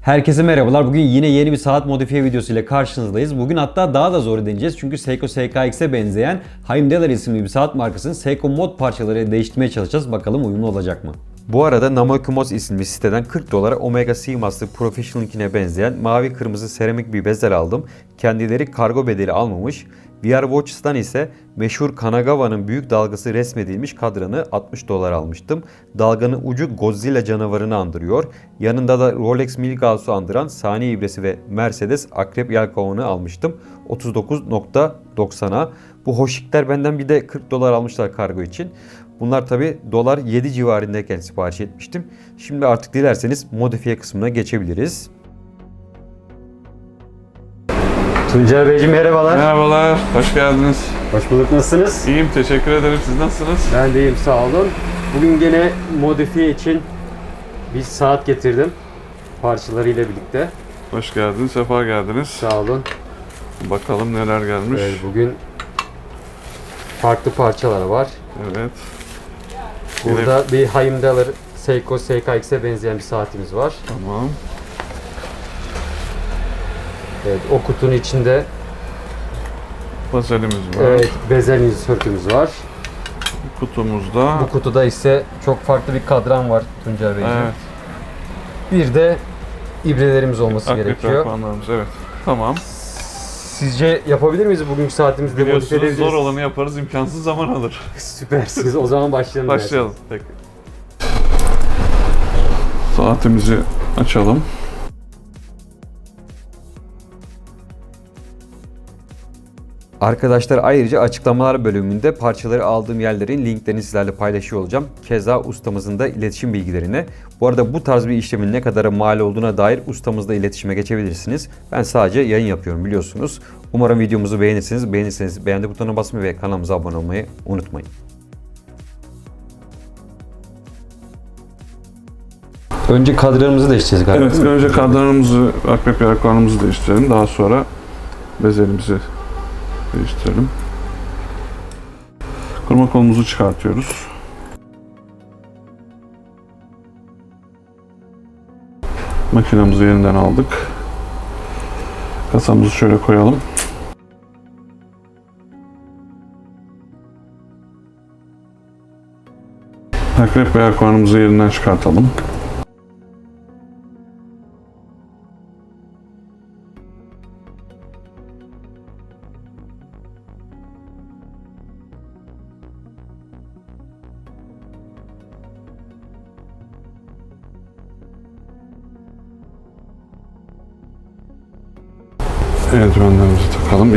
Herkese merhabalar. Bugün yine yeni bir saat modifiye videosu ile karşınızdayız. Bugün hatta daha da zor deneyeceğiz. Çünkü Seiko SKX'e benzeyen Heimdallr isimli bir saat markasının Seiko mod parçaları değiştirmeye çalışacağız. Bakalım uyumlu olacak mı? Bu arada Namokumos isimli siteden 40 dolara Omega Seamaster Professional'ınkine benzeyen mavi kırmızı seramik bir bezel aldım. Kendileri kargo bedeli almamış. VR Watch'tan ise meşhur Kanagawa'nın büyük dalgası resmedilmiş kadranı 60 dolar almıştım. Dalganın ucu Godzilla canavarını andırıyor. Yanında da Rolex Milgauss'u andıran saniye ibresi ve Mercedes akrep yelkovanı almıştım. 39.90'a. Bu hoşikler benden bir de 40 dolar almışlar kargo için. Bunlar tabi dolar 7 civarındayken sipariş etmiştim. Şimdi artık dilerseniz modifiye kısmına geçebiliriz. Tuncay Beyciğim merhabalar. Merhabalar, hoş geldiniz. Hoş bulduk. Nasılsınız? İyiyim, teşekkür ederim. Siz nasılsınız? Ben de iyiyim sağ olun. Bugün gene modifiye için bir saat getirdim. Parçalarıyla birlikte. Hoş geldiniz, sefa geldiniz. Sağ olun. Bakalım neler gelmiş. Evet, bugün farklı parçalar var. Evet. Burada bir Heimdallr Seiko SKX'e benzeyen bir saatimiz var. Tamam. Evet, o kutunun içinde Vazelimiz var. evet, bezel insörtümüz var. Kutumuzda. Bu kutuda ise çok farklı bir kadran var Tuncay Beyciğim. Evet. Bir de ibrelerimiz olması Akrep gerekiyor. yelkovanlarımız, evet. Tamam. Sizce yapabilir miyiz bugünkü saatimizde modifiye Biliyorsunuz edebiliriz? zor olanı yaparız, imkansız zaman alır. Süpersiniz. O zaman başlayalım. Başlayalım. Peki. Saatimizi açalım. Arkadaşlar ayrıca açıklamalar bölümünde parçaları aldığım yerlerin linklerini sizlerle paylaşıyor olacağım. Keza ustamızın da iletişim bilgilerini. Bu arada bu tarz bir işlemin ne kadar mal olduğuna dair ustamızla iletişime geçebilirsiniz. Ben sadece yayın yapıyorum biliyorsunuz. Umarım videomuzu beğenirsiniz. Beğenirseniz beğendi butonuna basmayı ve kanalımıza abone olmayı unutmayın. Önce kadranımızı değiştireceğiz galiba. Evet, önce kadranımızı, akrep yelkovanımızı değiştirelim. Daha sonra bezelimizi değiştirelim. Kurma kolumuzu çıkartıyoruz. Makinamızı yerinden aldık. Kasamızı şöyle koyalım. Akrep ve yelkovanımızı yerinden çıkartalım.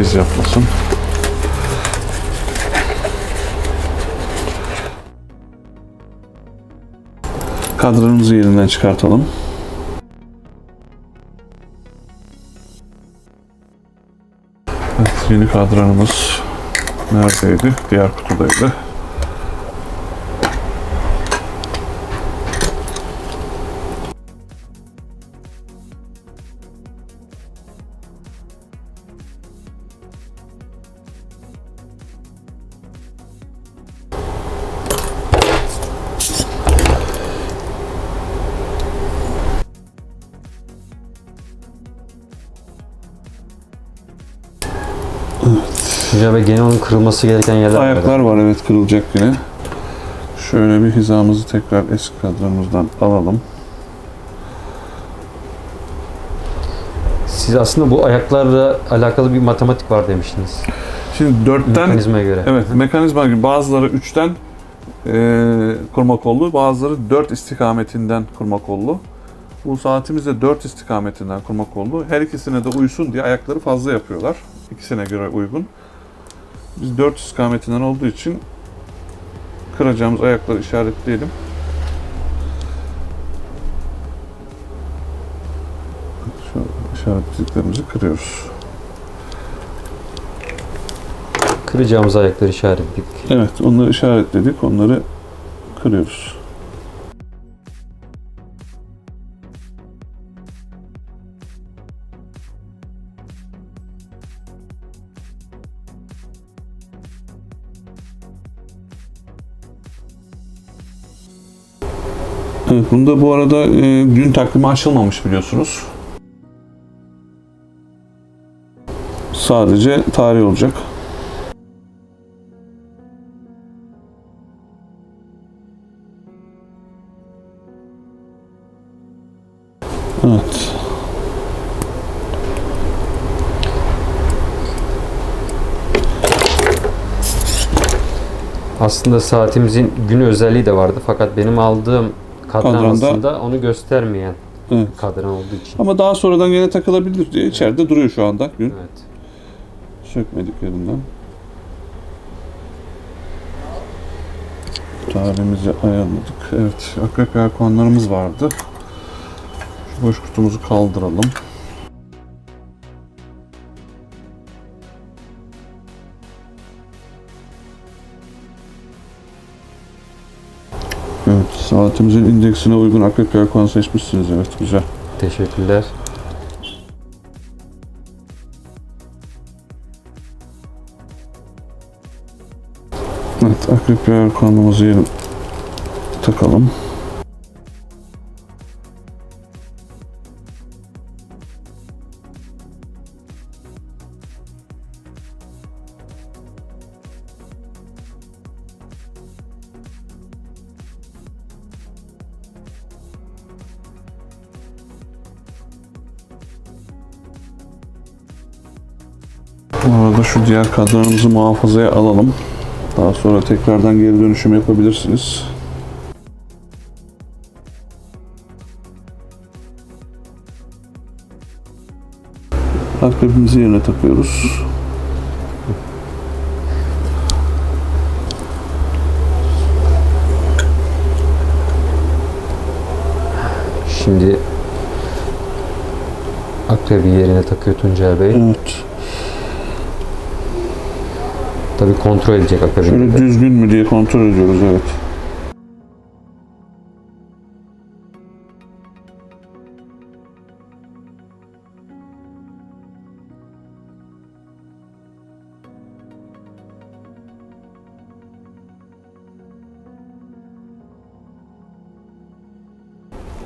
İz yapmasın. Kadranımızı yerinden çıkartalım. Evet, yeni kadranımız neredeydi? Diğer kutudaydı. Tuncay Bey gene onun kırılması gereken yerler var. Ayaklar var evet kırılacak yine. Şöyle bir hizamızı tekrar eski kadranımızdan alalım. Siz aslında bu ayaklarla alakalı bir matematik var demiştiniz. Şimdi dörtten Mekanizmaya göre. evet mekanizma gibi bazıları üçten e, kurma kollu, bazıları dört istikametinden kurma kollu. Bu saatimizde de 4 istikametinden kurma kollu. Her ikisine de uysun diye ayakları fazla yapıyorlar. İkisine göre uygun. Biz 4 istikametinden olduğu için kıracağımız ayakları işaretleyelim. Şu işaretlediklerimizi kırıyoruz. Kıracağımız ayakları işaretledik. Evet, onları işaretledik. Onları kırıyoruz. Bunda bu arada e, gün takvimi açılmamış biliyorsunuz. Sadece tarih olacak. Evet. Aslında saatimizin günü özelliği de vardı fakat benim aldığım kadran Kadranda- onu göstermeyen Evet. kadran olduğu için. Ama daha sonradan gene takılabilir diye içeride duruyor şu anda gün. Evet. Sökmediklerinden. Tarihimizi ayarladık. Evet, akrep yelkonlarımız vardı. Şu boş kutumuzu kaldıralım. Saatimizin indeksine uygun akrep yelkon seçmişsiniz. Evet, güzel. Teşekkürler. Evet, akrep yerine takalım. Bu arada şu diğer kadranımızı muhafazaya alalım. Daha sonra tekrardan geri dönüşüm yapabilirsiniz. Akrebimizi yerine takıyoruz. Şimdi akrebi yerine takıyor Tuncay Bey. Evet. Tabii kontrol edecek akrebi. Şöyle düzgün mü diye kontrol ediyoruz evet.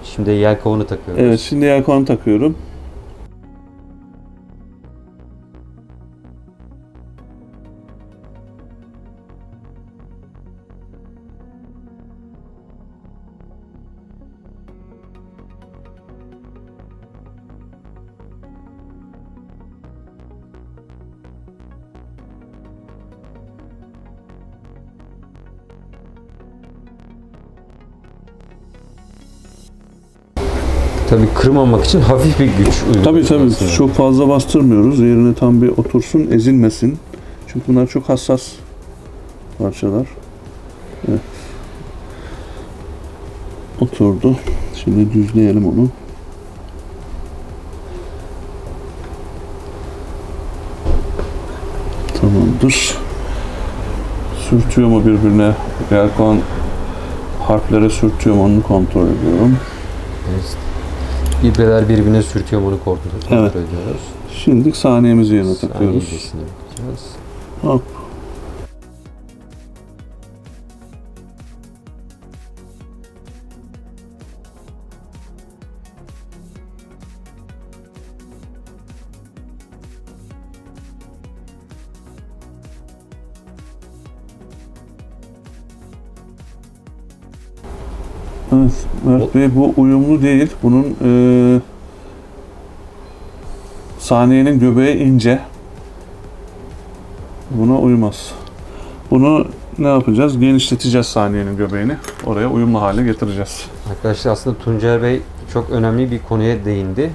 Şimdi yelkovunu takıyoruz. Evet şimdi yelkonu takıyorum. Kırmamak için hafif bir güç uyguluyoruz. Tabii tabii aslında. çok fazla bastırmıyoruz. Yerine tam bir otursun, ezilmesin. Çünkü bunlar çok hassas parçalar. Evet. Oturdu. Şimdi düzleyelim onu. Tamamdır. Sürtüyor mu birbirine? Yelkon harflere sürtüyor mu onu kontrol ediyorum. Evet. İbreler birbirine sürtüyor mu onu kontrol kontrol Evet. ediyoruz. Şimdi saniyemizi yerine takıyoruz. bakacağız. Hop. Mert Bey bu uyumlu değil. Bunun eee saniyenin göbeği ince. Buna uymaz. Bunu ne yapacağız? Genişleteceğiz saniyenin göbeğini. Oraya uyumlu hale getireceğiz. Arkadaşlar aslında Tuncay Bey çok önemli bir konuya değindi.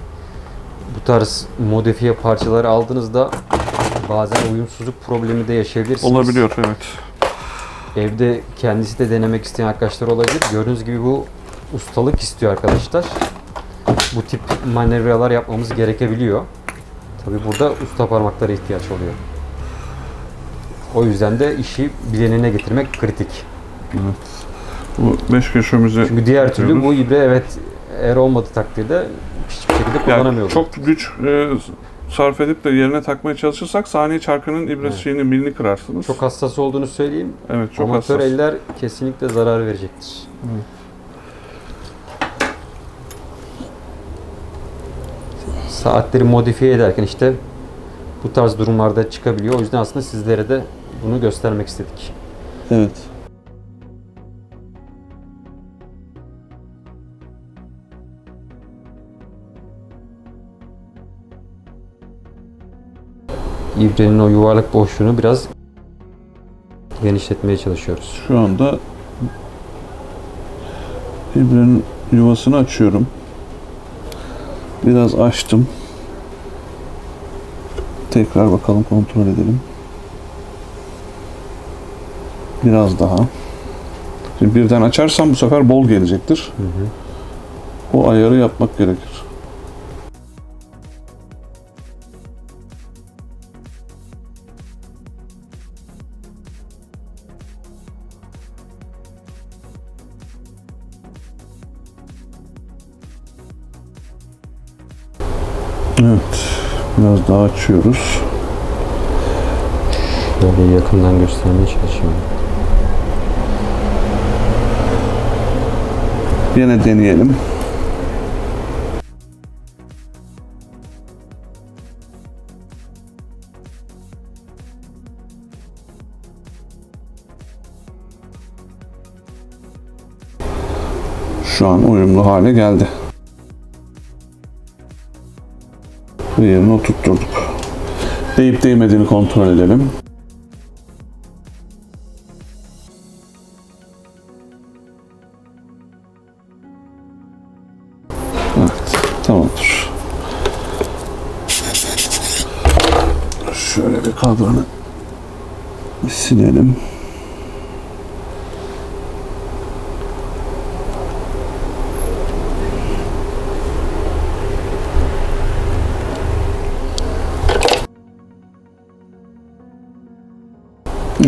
Bu tarz modifiye parçaları aldığınızda bazen uyumsuzluk problemi de yaşayabilirsiniz. Olabiliyor evet. Evde kendisi de denemek isteyen arkadaşlar olabilir. Gördüğünüz gibi bu ustalık istiyor arkadaşlar. Bu tip manevralar yapmamız gerekebiliyor. Tabi burada usta parmaklara ihtiyaç oluyor. O yüzden de işi bilenine getirmek kritik. Bu beş köşemizi Çünkü diğer türlü yapıyoruz. bu ibre evet eğer olmadığı takdirde hiçbir şekilde Yani kullanamıyoruz. çok güç e, sarf edip de yerine takmaya çalışırsak saniye çarkının ibresi Evet. şeyini milini kırarsınız. çok hassas olduğunu söyleyeyim. evet çok Amatör hassas. eller kesinlikle zarar verecektir. Saatleri modifiye ederken işte bu tarz durumlarda çıkabiliyor. O yüzden aslında sizlere de bunu göstermek istedik. Evet. İbrenin o yuvarlak boşluğunu biraz genişletmeye çalışıyoruz. Şu anda ibrenin yuvasını açıyorum. Biraz açtım. Tekrar bakalım kontrol edelim. Biraz daha. Şimdi birden açarsam bu sefer bol gelecektir. Hı hı. O ayarı yapmak gerekir. Açıyoruz. Şöyle yakından göstermeye çalışıyorum. Yine deneyelim. Şu an uyumlu hale geldi. Ve yerine oturtturduk. Değip değmediğini kontrol edelim. Evet, tamamdır. Şöyle bir bir silelim.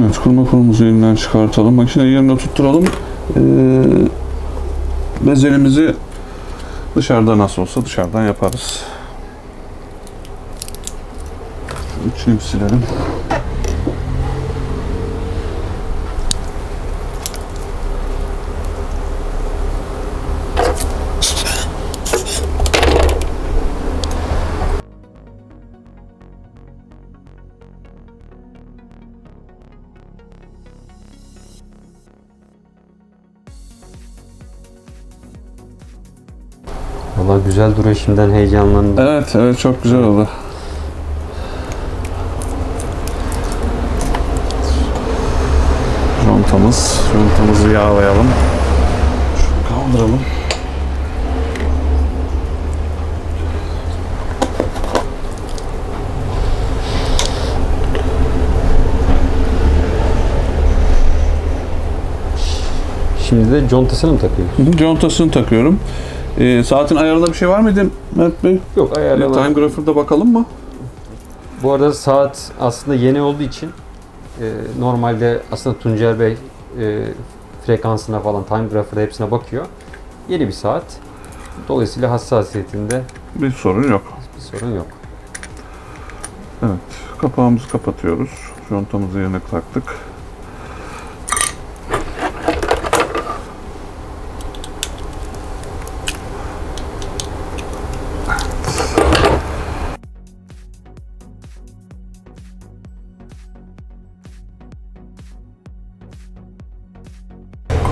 Evet, kurma kolumuzu elinden çıkartalım. Makineyi yerine tutturalım. Ee, bezelimizi Dışarıda nasıl olsa dışarıdan yaparız. Bir silelim. Valla güzel duruyor şimdiden heyecanlandım. Evet, evet çok güzel oldu. Contamız, contamızı yağlayalım. Şunu kaldıralım. Şimdi de contasını mı takıyoruz? Contasını takıyorum. Ee, saatin ayarında bir şey var mıydı Mert Bey? Yok ayarlama. Time Grapher'da bakalım mı? Bu arada saat aslında yeni olduğu için e, normalde aslında Tuncer Bey e, frekansına falan time grapher'da hepsine bakıyor. Yeni bir saat. Dolayısıyla hassasiyetinde Bir sorun yok. bir sorun yok. Evet, kapağımızı kapatıyoruz. Contamızı yerine taktık.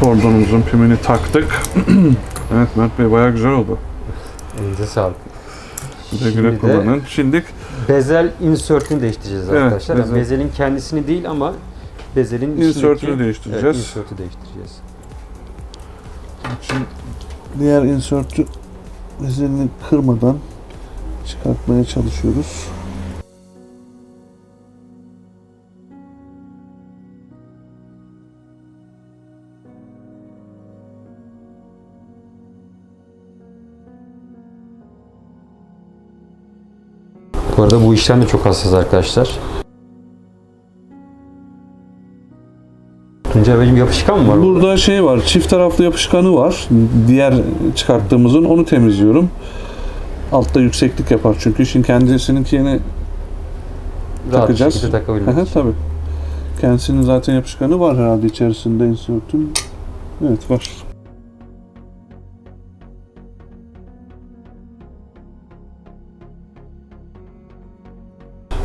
Kordonumuzun pimini taktık. evet Mert Bey bayağı güzel oldu. Elinize sağlık. Güle güle Şimdi kullanın. Şimdi Bezel insert'ini değiştireceğiz Evet, arkadaşlar. Yani bezel- bezelin kendisini değil ama bezelin Insert'ünü içindeki- değiştireceğiz. Evet, insert'ü değiştireceğiz. için diğer insert'ü bezelini kırmadan çıkartmaya çalışıyoruz. Bu arada bu işlem de çok hassas arkadaşlar. Tuncay Beyciğim yapışkan mı var? Burada şey var, çift taraflı yapışkanı var. Diğer çıkarttığımızın onu temizliyorum. Altta yükseklik yapar çünkü şimdi kendisininkini Rahat takacağız. şekilde takabilmek için. tabii. Kendisinin zaten yapışkanı var herhalde içerisinde insert'ün. Evet var.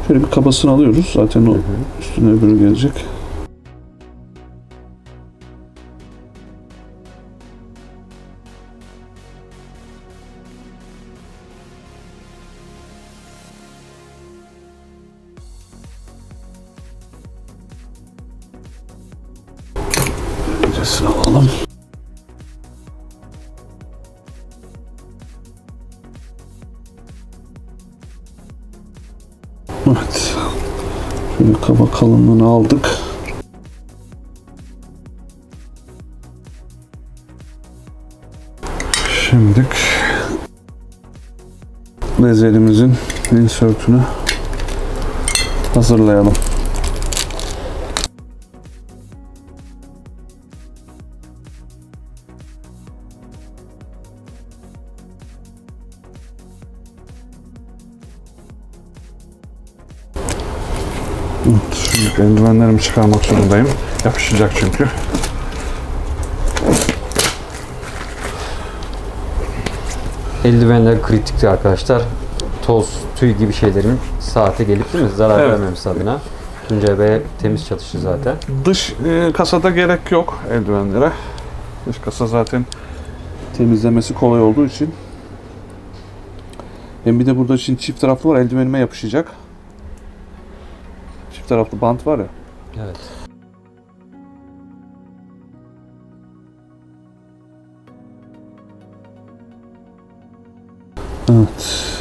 Şöyle bir kabasını alıyoruz. Zaten o üstüne öbürü gelecek. Aldık. Şimdilik bezelimizin insertünü hazırlayalım. Şimdi eldivenlerimi çıkarmak zorundayım. Yapışacak çünkü. Eldivenler kritikti arkadaşlar. Toz, tüy gibi şeylerin saate gelip değil mi? Zarar Evet. vermemesi adına. Tuncay Bey temiz çalıştı zaten. Dış e, kasada gerek yok eldivenlere. Dış kasa zaten temizlemesi kolay olduğu için. Hem bir de burada şimdi çift taraflı var eldivenime yapışacak. Çift taraflı bant var ya. Evet. Evet.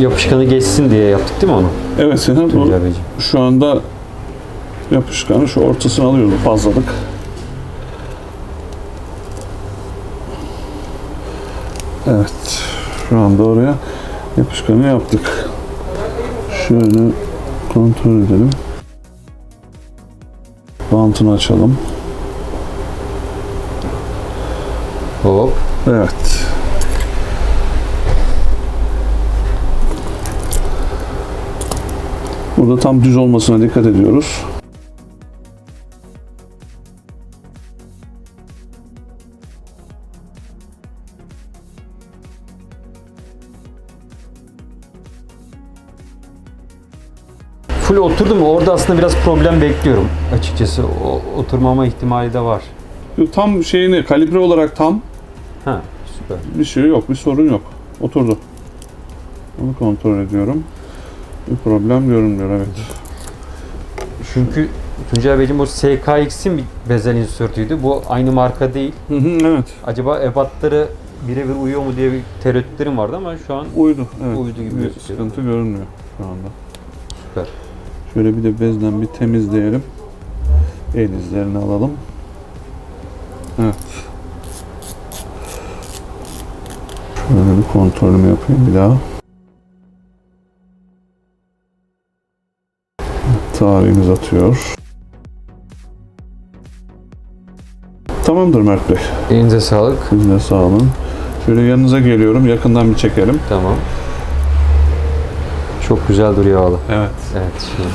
Yapışkanı geçsin diye yaptık değil mi onu? Evet bu Beyciğim. şu anda yapışkanı şu ortasını alıyoruz fazlalık. Evet. Şu anda oraya yapışkanı yaptık. Şöyle kontrol edelim. Bantını açalım. Hop. Evet. Burada tam düz olmasına dikkat ediyoruz. Full oturdu mu? Orada aslında biraz problem bekliyorum açıkçası. O, oturmama ihtimali de var. Tam şeyini kalibre olarak tam Ha, süper. bir şey yok, bir sorun yok. Oturdu. Onu kontrol ediyorum. Bir problem görünmüyor evet. Çünkü Tuncay Beyciğim o SKX'in bir bezel insörtüydü. Bu aynı marka değil. Hı hı, evet. Acaba ebatları birebir uyuyor mu diye bir tereddütlerim vardı ama şu an Uydu. Evet. Uydu gibi bir gözüküyor. sıkıntı görünmüyor şu anda. süper. Şöyle bir de bezden bir temizleyelim. El izlerini alalım. Evet. Şöyle bir kontrolümü yapayım bir daha. Tarihimiz atıyor. Tamamdır Mert Bey. Elinize sağlık. Siz de sağ olun. Şöyle yanınıza geliyorum. Yakından bir çekelim. Tamam. Çok güzel duruyor valla. Evet. Evet. Şimdi.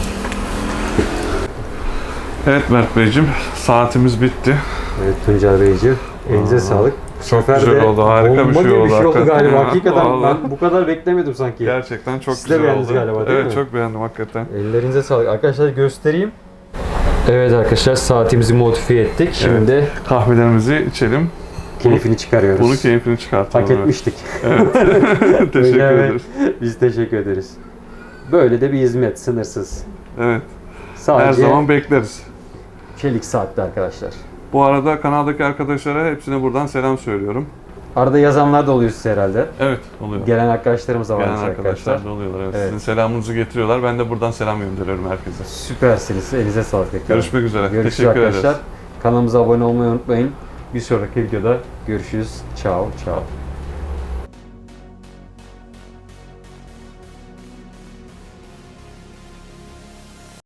Evet Mert Beyciğim. Saatimiz bitti. Evet Tuncay Beyciğim. Elinize sağlık. Sefer güzel oldu, harika bir şey gibi oldu bir şey oldu galiba. Hakikaten Vallahi. ben bu kadar beklemiyordum sanki. Gerçekten çok Siz de güzel beğendiniz oldu. galiba, değil evet mi? çok beğendim hakikaten. Ellerinize sağlık. Arkadaşlar göstereyim. Evet arkadaşlar saatimizi modifiye ettik. Şimdi de Kahvelerimizi içelim. keyfini çıkarıyoruz. Bunu keyfini çıkartalım. Hak etmiştik. Evet. Teşekkür Öyle, ederiz. Biz teşekkür ederiz. Böyle de bir hizmet sınırsız. Evet. Sadece Her zaman bekleriz. çelik saatte arkadaşlar. Bu arada kanaldaki arkadaşlara hepsine buradan selam söylüyorum. Arada yazanlar da oluyor size herhalde. Evet oluyor. Gelen arkadaşlarımız da Gelen varmış arkadaşlar arkadaşlar. da oluyorlar. Evet. Evet. Sizin selamınızı getiriyorlar. Ben de buradan selam gönderiyorum herkese. Süpersiniz. Elinize sağlık tekrar. Görüşmek üzere. Görüşürüz Teşekkür arkadaşlar. ederiz. Kanalımıza abone olmayı unutmayın. Bir sonraki videoda görüşürüz. Ciao ciao.